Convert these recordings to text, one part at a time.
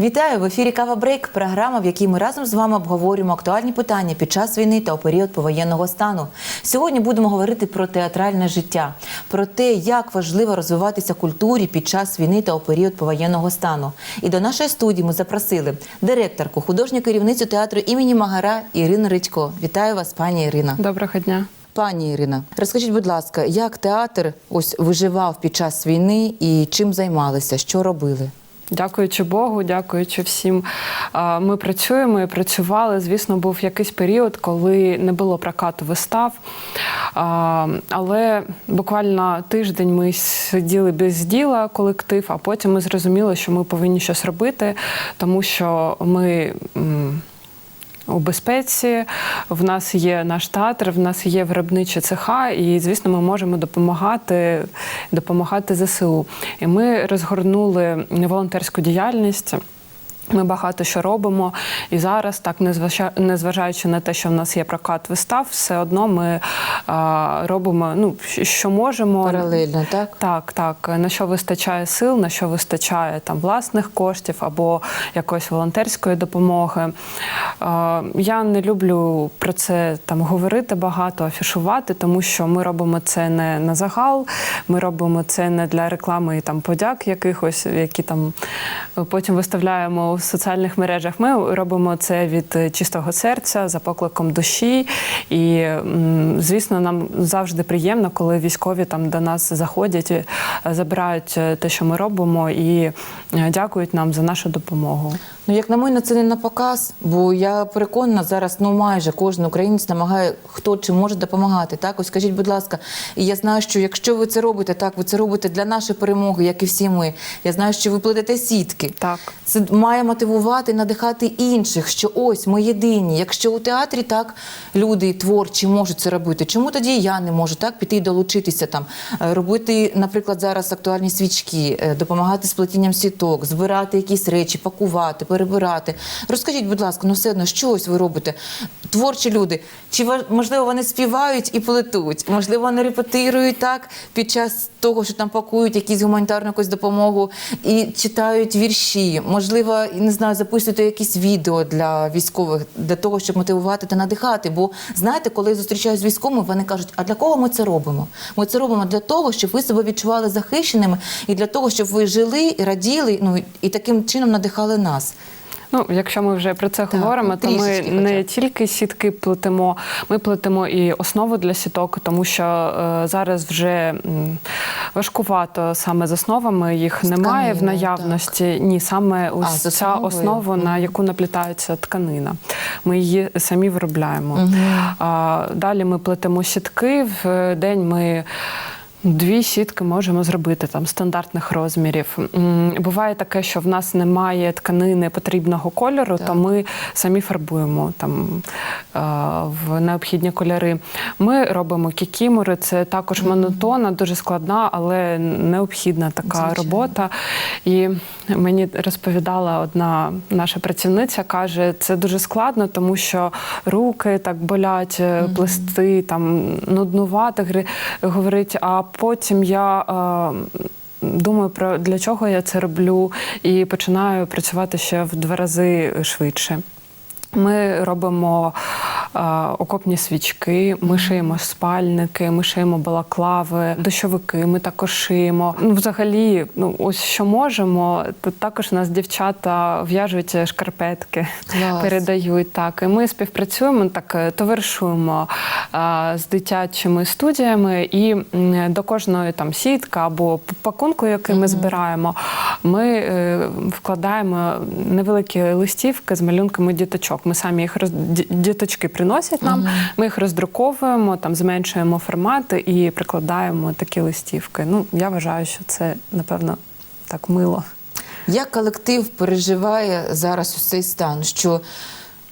Вітаю в ефірі Кава Брейк. Програма, в якій ми разом з вами обговорюємо актуальні питання під час війни та у період повоєнного стану. Сьогодні будемо говорити про театральне життя, про те, як важливо розвиватися культурі під час війни та у період повоєнного стану. І до нашої студії ми запросили директорку, художню керівницю театру імені Магара Ірину Редько. Вітаю вас, пані Ірина. Доброго дня. Пані Ірина, розкажіть, будь ласка, як театр ось виживав під час війни і чим займалися, що робили? Дякуючи Богу, дякуючи всім. Ми працюємо і працювали. Звісно, був якийсь період, коли не було прокату вистав. Але буквально тиждень ми сиділи без діла, колектив, а потім ми зрозуміли, що ми повинні щось робити, тому що ми. У безпеці в нас є наш театр, в нас є виробничі цеха, і звісно, ми можемо допомагати, допомагати ЗСУ. І ми розгорнули волонтерську діяльність. Ми багато що робимо, і зараз, так незважа- незважаючи на те, що в нас є прокат вистав, все одно ми а, робимо ну, що можемо. Паралельно, так? Так, так. На що вистачає сил, на що вистачає там власних коштів або якоїсь волонтерської допомоги. Е, Я не люблю про це там говорити багато, афішувати, тому що ми робимо це не на загал, ми робимо це не для реклами і там подяк якихось, які там потім виставляємо у соціальних мережах. Ми робимо це від е, чистого серця, за покликом душі. І, звісно, нам завжди приємно, коли військові там до нас заходять, е, забирають е, те, що ми робимо, і дякують нам за нашу допомогу. Ну, як на мене, це не на показ, бо я переконана зараз, ну майже кожен українець намагає хто чи може допомагати. Так, ось скажіть, будь ласка, і я знаю, що якщо ви це робите, так ви це робите для нашої перемоги, як і всі ми. Я знаю, що ви плетете сітки. Так. Це має мотивувати, надихати інших, що ось ми єдині. Якщо у театрі так люди творчі можуть це робити, чому тоді я не можу так піти і долучитися там, е, робити, наприклад, зараз актуальні свічки, е, допомагати з плетінням сіток, збирати якісь речі, пакувати, перебирати. Розкажіть, будь ласка, ну все одно, що ось ви робите? Творчі люди, чи можливо вони співають і плетуть? Можливо, вони репетирують так під час того, що там пакують якісь гуманітарну якусь допомогу і читають вірші. Можливо, не знаю, записуєте якісь відео для військових для того, щоб мотивувати та надихати. Бо знаєте, коли я зустрічаюся з військовими, вони кажуть, а для кого ми це робимо? Ми це робимо для того, щоб ви себе відчували захищеними, і для того, щоб ви жили, і раділи, ну і таким чином надихали нас. Ну, якщо ми вже про це Так, говоримо, то ми не тільки сітки плетемо, ми плетемо і основу для сіток, тому що е, зараз вже важкувато саме з основами, їх З немає в тканиною, наявності. Ні, саме ось з ця основа, на яку наплітається тканина. Ми її самі виробляємо. А, далі ми плетемо сітки. В день ми. Дві сітки можемо зробити там стандартних розмірів. Буває таке, що в нас немає тканини потрібного кольору, Так. то ми самі фарбуємо там е, в необхідні кольори. Ми робимо кікімори, це також монотонна, дуже складна, але необхідна така Звичайно. робота. І мені розповідала одна наша працівниця, каже, це дуже складно, тому що руки так болять, е, плести, там нуднувати, гри- говорить, а потім я. е, Думаю про для чого я це роблю, і починаю працювати ще в два рази швидше. Ми робимо е, окопні свічки, ми шиємо спальники, ми шиємо балаклави, дощовики. Ми також шиємо. Ну, взагалі, ну ось що можемо. Тут також у нас дівчата в'яжуть шкарпетки, Клас. передають так. І ми співпрацюємо, так е, товаришуємо е, з дитячими студіями, і до кожної там сітка або пакунку, який ми збираємо, ми е, вкладаємо невеликі листівки з малюнками діточок. Ми самі їх роз... діточки приносять нам, ми їх роздруковуємо, там зменшуємо формати і прикладаємо такі листівки. Ну я вважаю, що це напевно так мило. Як колектив переживає зараз ось цей стан? Що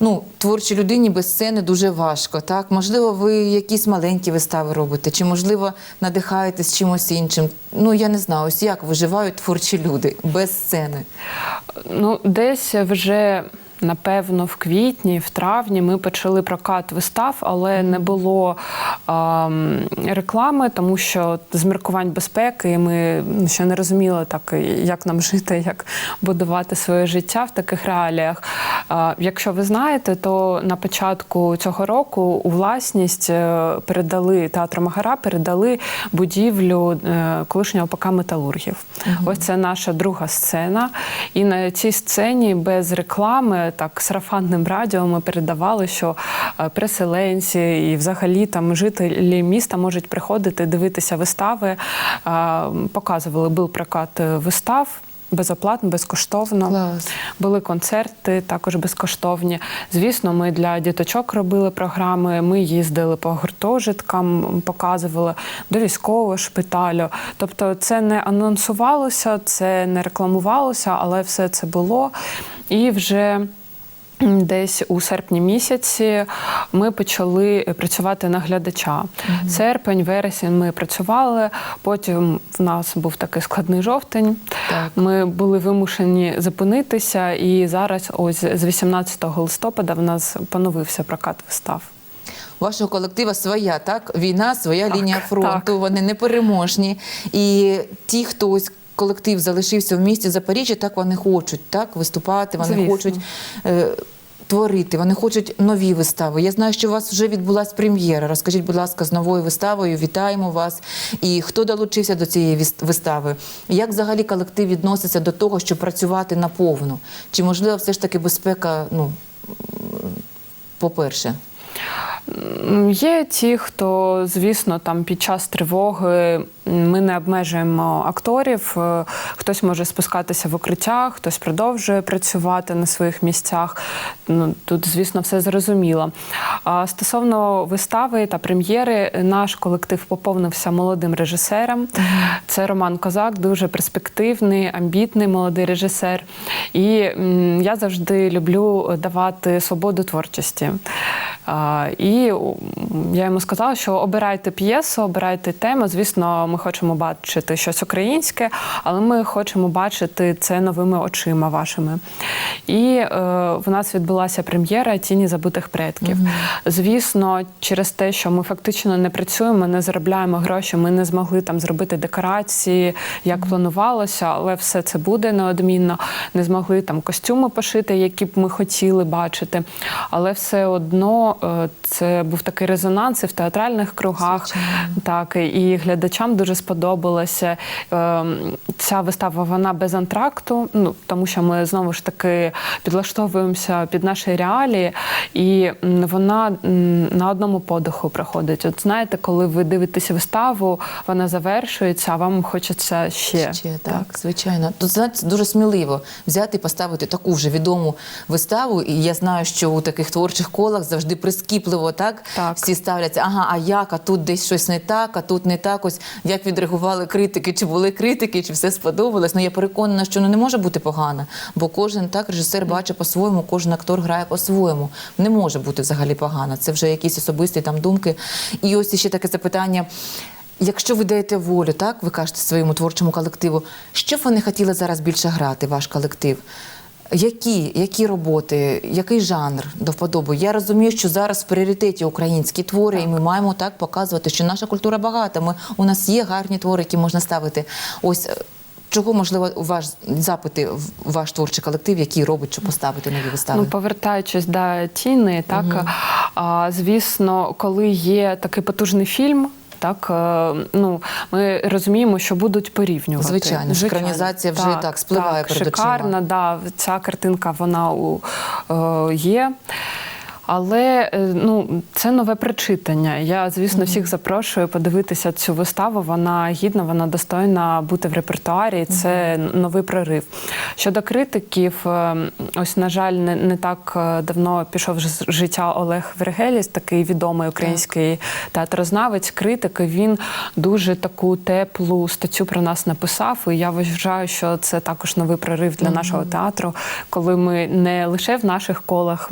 ну, творчій людині без сцени дуже важко. Так? Можливо, ви якісь маленькі вистави робите, чи, можливо, надихаєтесь чимось іншим. Ну, я не знаю, ось як виживають творчі люди без сцени. Ну, десь вже Напевно, в квітні, в травні ми почали прокат вистав, але не було ем, реклами, тому що з міркувань безпеки ми ну, ще не розуміли так, як нам жити, як будувати своє життя в таких реаліях. Е, якщо ви знаєте, то на початку цього року у власність е, передали театру Магара, передали будівлю е, колишнього ОПК металургів. Ось це наша друга сцена. І на цій сцені без реклами, так сарафанним радіо, ми передавали, що е, переселенці і взагалі там жителі міста можуть приходити, дивитися вистави. Е, Показували був прокат е, вистав. Безоплатно, безкоштовно. Клас. Були концерти також безкоштовні. Звісно, ми для діточок робили програми. Ми їздили по гуртожиткам, показували до військового шпиталю. Тобто, це не анонсувалося, це не рекламувалося, але все це було. І вже. Десь у серпні місяці ми почали працювати на глядача. Серпень, вересень ми працювали. Потім в нас був такий складний жовтень. Так. Ми були вимушені зупинитися, і зараз, ось з 18 листопада, в нас поновився прокат вистав. У вашого колектива своя, так? Війна, своя Так, лінія фронту, так. вони непереможні. І ті, хто ось колектив залишився в місті Запоріжжя, так вони хочуть так, виступати, вони Звісно. хочуть. Е, Творити, вони хочуть нові вистави. Я знаю, що у вас вже відбулась прем'єра. Розкажіть, будь ласка, з новою виставою. Вітаємо вас. І хто долучився до цієї вистави? Як взагалі колектив відноситься до того, щоб працювати наповну? Чи можливо все ж таки безпека? Ну по-перше, М, Є ті, хто, звісно, там під час тривоги ми не обмежуємо акторів. Е, Хтось може спускатися в укриття, хтось продовжує працювати на своїх місцях. Ну тут, звісно, все зрозуміло. А стосовно вистави та прем'єри, наш колектив поповнився молодим режисером. Це Роман Козак, дуже перспективний, амбітний молодий режисер. І я завжди люблю давати свободу творчості. А, І я йому сказала, що обирайте п'єсу, обирайте тему. Звісно, ми хочемо бачити щось українське, але ми хочемо бачити це новими очима вашими. І е, в нас відбулася прем'єра Тіні забутих предків. Звісно, через те, що ми фактично не працюємо, не заробляємо гроші, ми не змогли там зробити декорації, як планувалося, але все це буде неодмінно. Не змогли там костюми пошити, які б ми хотіли бачити. Але все одно е, це був такий резонанс і в театральних кругах. Звичайно. Так, і глядачам дуже сподобалося. Е, Ця вистава вона без антракту, ну тому що ми знову ж таки підлаштовуємося під наші реалії, і вона на одному подиху проходить. От знаєте, коли ви дивитеся виставу, вона завершується, а вам хочеться ще. Ще так, звичайно. Тут знаєте, дуже сміливо взяти і поставити таку вже відому виставу. І я знаю, що у таких творчих колах завжди прискіпливо так, Так. всі ставляться. Ага, а як? А тут десь щось не так, а тут не так. Ось як відреагували критики, чи були критики, чи все сподобалось. Ну я переконана, що ну, не може бути погано, бо кожен так режисер бачить по-своєму, кожен актор грає по-своєму. Не може бути взагалі погано. Це вже якісь особисті там думки. І ось ще таке запитання. Якщо ви даєте волю, так ви кажете своєму творчому колективу, що б вони хотіли зараз більше грати, ваш колектив? Які, які роботи, який жанр до вподоби? Я розумію, що зараз в пріоритеті українські твори, і ми маємо так показувати, що наша культура багата. Ми у нас є гарні твори, які можна ставити. Ось е, чого можливо ваш запити ваш творчий колектив, який робить, щоб поставити нові вистави? Ну, повертаючись до тіни, так а, звісно, коли є такий потужний фільм. Так, е, ну ми розуміємо, що будуть порівнювати. Звичайно, ж, екранізація вже так спливає так, перед очима. шикарна, да, ця картинка вона у, е, є. Але е, ну, це нове прочитання. Я, звісно, всіх запрошую подивитися цю виставу. Вона гідна, вона достойна бути в репертуарі. Це новий прорив. Щодо критиків, е, ось, на жаль, не, не так е, давно пішов з життя Олег Вергеліс, такий відомий український театрознавець, критик. і Він дуже таку теплу статтю про нас написав. І я вважаю, що це також новий прорив для нашого театру, коли ми не лише в наших колах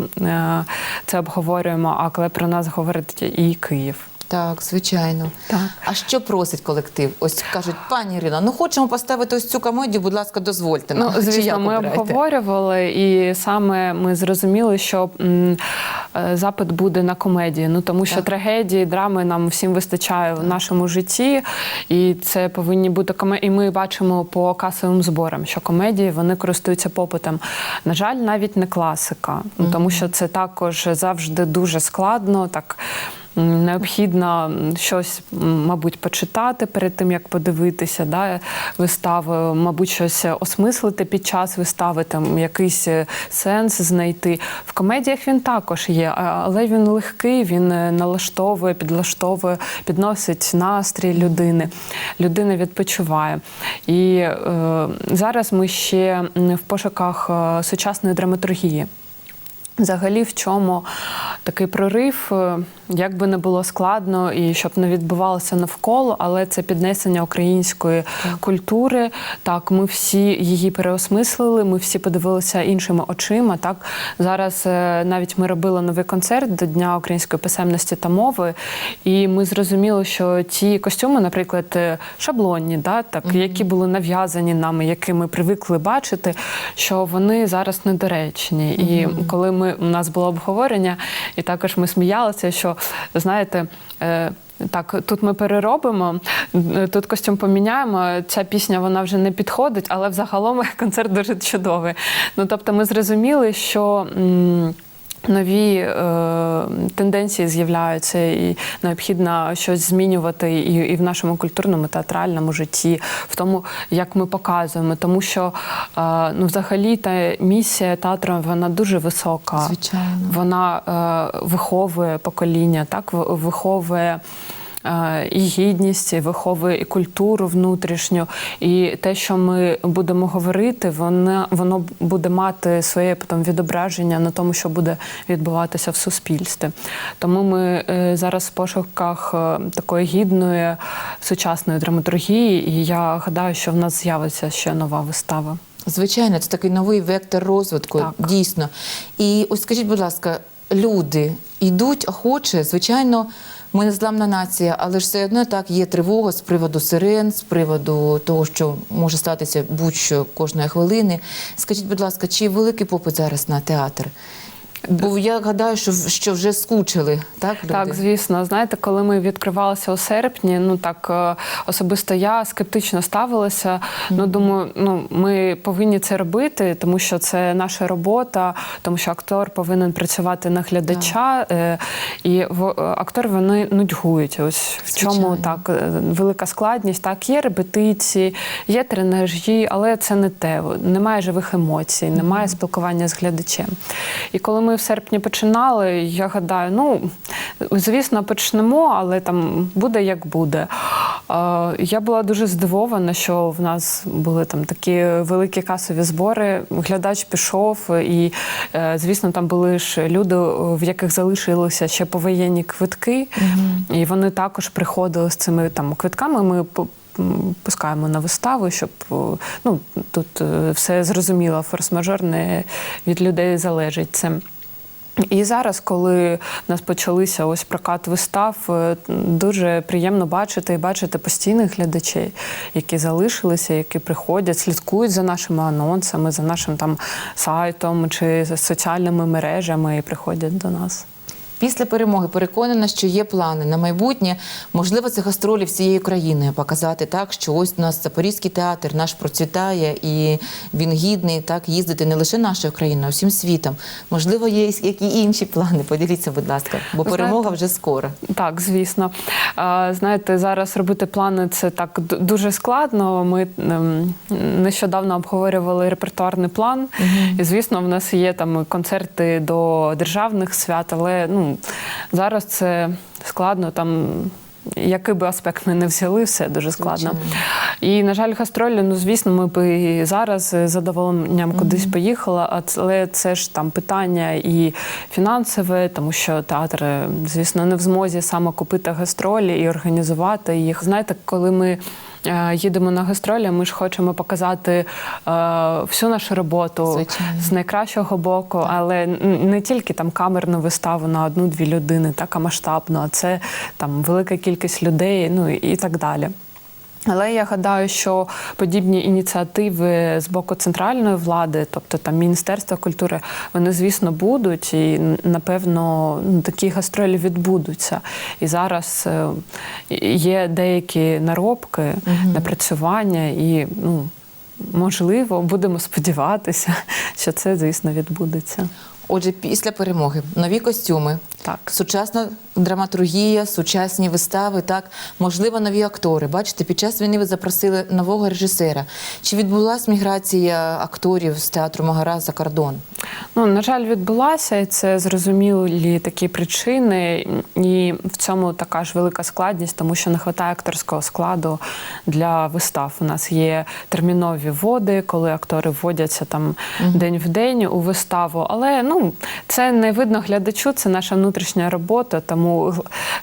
це обговорюємо, а коли про нас говорить і Київ. Так, звичайно. Так. А що просить колектив? Ось кажуть, пані Ірина, ну хочемо поставити ось цю комедію, будь ласка, дозвольте нам. Ну, звісно, ми обираєте? обговорювали, і саме ми зрозуміли, що м, е, запит буде на комедії. Ну тому що Так. трагедії, драми нам всім вистачає в нашому житті, і це повинні бути комедії. І ми бачимо по касовим зборам, що комедії вони користуються попитом. На жаль, навіть не класика, ну, тому що це також завжди дуже складно. Так необхідно щось, мабуть, почитати перед тим, як подивитися да, виставу, мабуть, щось осмислити під час вистави, там якийсь е, сенс знайти. В комедіях він також є, але він легкий, він е, налаштовує, підлаштовує, підносить настрій людини. Людина відпочиває. І е, зараз ми ще в пошуках е, сучасної драматургії. Взагалі, в чому такий прорив, е, як би не було складно і щоб не відбувалося навколо, але це піднесення української культури. Так, ми всі її переосмислили, ми всі подивилися іншими очима. Так зараз е, навіть ми робили новий концерт до Дня української писемності та мови, і ми зрозуміли, що ті костюми, наприклад, е, шаблонні, да, так, які були нав'язані нами, які ми привикли бачити, що вони зараз недоречні. І коли ми у нас було обговорення, і також ми сміялися, що знаєте. е, Так, тут ми переробимо, е, тут костюм поміняємо. Ця пісня вона вже не підходить, але взагалом концерт дуже чудовий. Ну тобто, ми зрозуміли, що. Нові е, тенденції з'являються, і необхідно щось змінювати і, і в нашому культурному театральному житті, в тому, як ми показуємо. Тому що е, ну, взагалі та місія театру вона дуже висока. Звичайно. Вона е, виховує покоління, так виховує. Е, І гідність, і виховує і культуру внутрішню, і те, що ми будемо говорити, воно, воно буде мати своє потім відображення на тому, що буде відбуватися в суспільстві. Тому ми е, зараз в пошуках е, такої гідної сучасної драматургії, і я гадаю, що в нас з'явиться ще нова вистава. Звичайно, це такий новий вектор розвитку, Так. дійсно. І ось скажіть, будь ласка, люди йдуть охоче, звичайно. Ми не зламна нація, але ж все одно так є тривога з приводу сирен, з приводу того, що може статися будь-що кожної хвилини. Скажіть, будь ласка, чи великий попит зараз на театр? Бо я гадаю, що, що вже скучили, так? Люди? Так, звісно. Знаєте, коли ми відкривалися у серпні, ну так е, особисто я скептично ставилася. Ну думаю, ну ми повинні це робити, тому що це наша робота, тому що актор повинен працювати на глядача, е, і в е, актор вони нудьгують. Ось в чому так велика складність. Так, є репетиції, є тренажі, але це не те. Немає живих емоцій, немає спілкування з глядачем. І коли ми в серпні починали, я гадаю, ну звісно, почнемо, але там буде як буде. Е, Я була дуже здивована, що в нас були там такі великі касові збори. Глядач пішов, і е, звісно, там були ж люди, в яких залишилися ще повоєнні квитки, і вони також приходили з цими там квитками. Ми пускаємо на виставу, щоб ну тут е, все зрозуміло, форс-мажор не від людей залежить це. І зараз, коли в нас почалися ось прокат вистав, е, дуже приємно бачити і бачити постійних глядачей, які залишилися, які приходять, слідкують за нашими анонсами, за нашим там сайтом чи соціальними мережами і приходять до нас. Після перемоги переконана, що є плани на майбутнє. Можливо, це гастролі всією країною показати так, що ось у нас Запорізький театр наш процвітає і він гідний так їздити не лише нашою країною, а всім світом. Можливо, є які інші плани. Поділіться, будь ласка, бо Ви перемога вже скоро. Так, звісно. Знаєте, зараз робити плани це так дуже складно. Ми ем, нещодавно обговорювали репертуарний план, і звісно, в нас є там концерти до державних свят, але ну зараз це складно там. Який би аспект ми не взяли, все дуже складно. Звичайно. І, на жаль, гастролі, ну звісно, ми б і зараз з задоволенням кудись поїхали, а це- але це ж там питання і фінансове, тому що театр, звісно, не в змозі саме купити гастролі і організувати їх. Знаєте, коли ми їдемо на гастролі, ми ж хочемо показати е, всю нашу роботу Звичайно. з найкращого боку, але не тільки там камерну виставу на одну-дві людини, так а масштабно, а це там велика кількість людей, ну і так далі. Але я гадаю, що подібні ініціативи з боку центральної влади, тобто там Міністерства культури, вони, звісно, будуть, і напевно ну, такі гастролі відбудуться. І зараз е, є деякі наробки, напрацювання, і ну, можливо, будемо сподіватися, що це, звісно, відбудеться. Отже, після перемоги нові костюми, Так. сучасна драматургія, сучасні вистави, так можливо, нові актори. Бачите, під час війни ви запросили нового режисера. Чи відбулася міграція акторів з театру Магара за кордон? Ну, на жаль, відбулася, і це зрозумілі такі причини. І в цьому така ж велика складність, тому що не вистачає акторського складу для вистав. У нас є термінові води, коли актори вводяться там день в день у виставу. Але ну це не видно глядачу, це наша внутрішня робота. Тому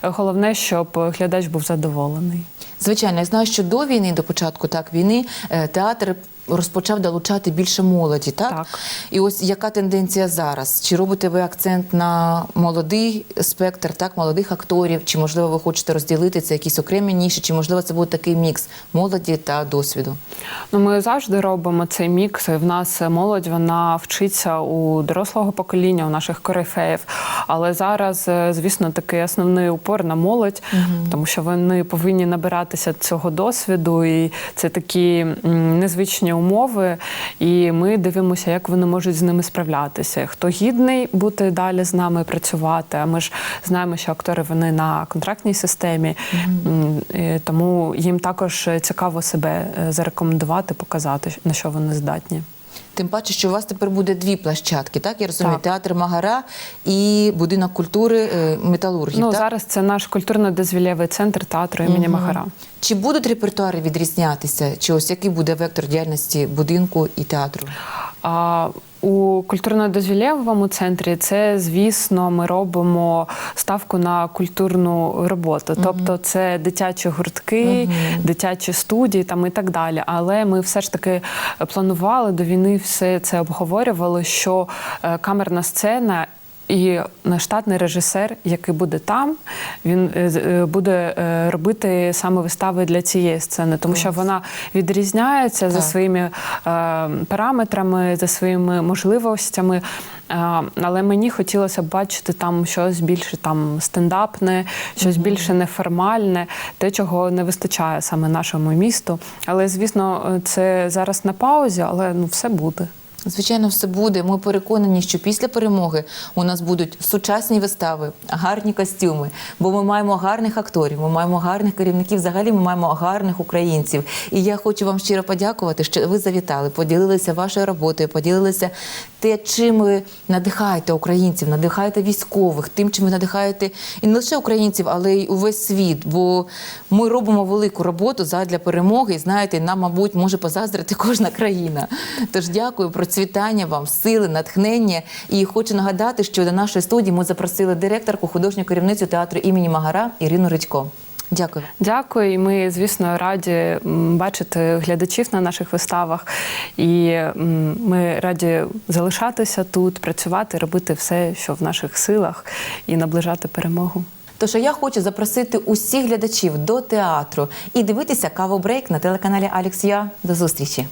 головне, щоб глядач був задоволений. Звичайно, я знаю, що до війни, до початку так війни, е, театр розпочав долучати більше молоді, так? Так. І ось яка тенденція зараз? Чи робите ви акцент на молодий спектр, так, молодих акторів? Чи можливо ви хочете розділити це якісь окремі ніші, чи можливо це буде такий мікс молоді та досвіду? Ну, ми завжди робимо цей мікс. В нас молодь вона вчиться у дорослого покоління, у наших корифеїв. Але зараз, е, звісно, такий основний упор на молодь, тому що вони повинні набиратися цього досвіду, і це такі незвичні умови. І ми дивимося, як вони можуть з ними справлятися. Хто гідний бути далі з нами працювати? А ми ж знаємо, що актори вони на контрактній системі, тому їм також цікаво себе е, зарекомендувати, показати, на що вони здатні. Тим паче, що у вас тепер буде дві площадки, так? Я розумію, Так. театр Магара і будинок культури е, металургів. Ну так? зараз це наш культурно-дозвілєвий центр театру імені Махара. Чи будуть репертуари відрізнятися? Чи ось який буде вектор діяльності будинку і театру? А у культурно-дозвілєвому центрі це, звісно, ми робимо ставку на культурну роботу. Тобто це дитячі гуртки, дитячі студії там і так далі. Але ми все ж таки планували до війни все це обговорювали, що е, камерна сцена. І штатний режисер, який буде там, він е, е, буде е, робити саме вистави для цієї сцени, тому що вона відрізняється за своїми параметрами, за своїми можливостями. Але мені хотілося б бачити там щось більше там стендапне, щось більше неформальне, те, чого не вистачає саме нашому місту. Але звісно, це зараз на паузі, але ну все буде. Звичайно, все буде. Ми переконані, що після перемоги у нас будуть сучасні вистави, гарні костюми, бо ми маємо гарних акторів, ми маємо гарних керівників. Взагалі, ми маємо гарних українців. І я хочу вам щиро подякувати, що ви завітали, поділилися вашою роботою, поділилися те, чим ви надихаєте українців, надихаєте військових, тим, чим ви надихаєте і не лише українців, але й увесь світ. Бо ми робимо велику роботу задля перемоги. І знаєте, нам, мабуть, може позаздрити кожна країна. Тож дякую, процвітання вам, сили, натхнення. І хочу нагадати, що до нашої студії ми запросили директорку, художню керівницю театру імені Магара Ірину Редько. Дякую. Дякую. І ми, звісно, раді бачити глядачів на наших виставах. І ми раді залишатися тут, працювати, робити все, що в наших силах, і наближати перемогу. Тож я хочу запросити усіх глядачів до театру і дивитися кавобрейк на телеканалі Алекс Я. До зустрічі.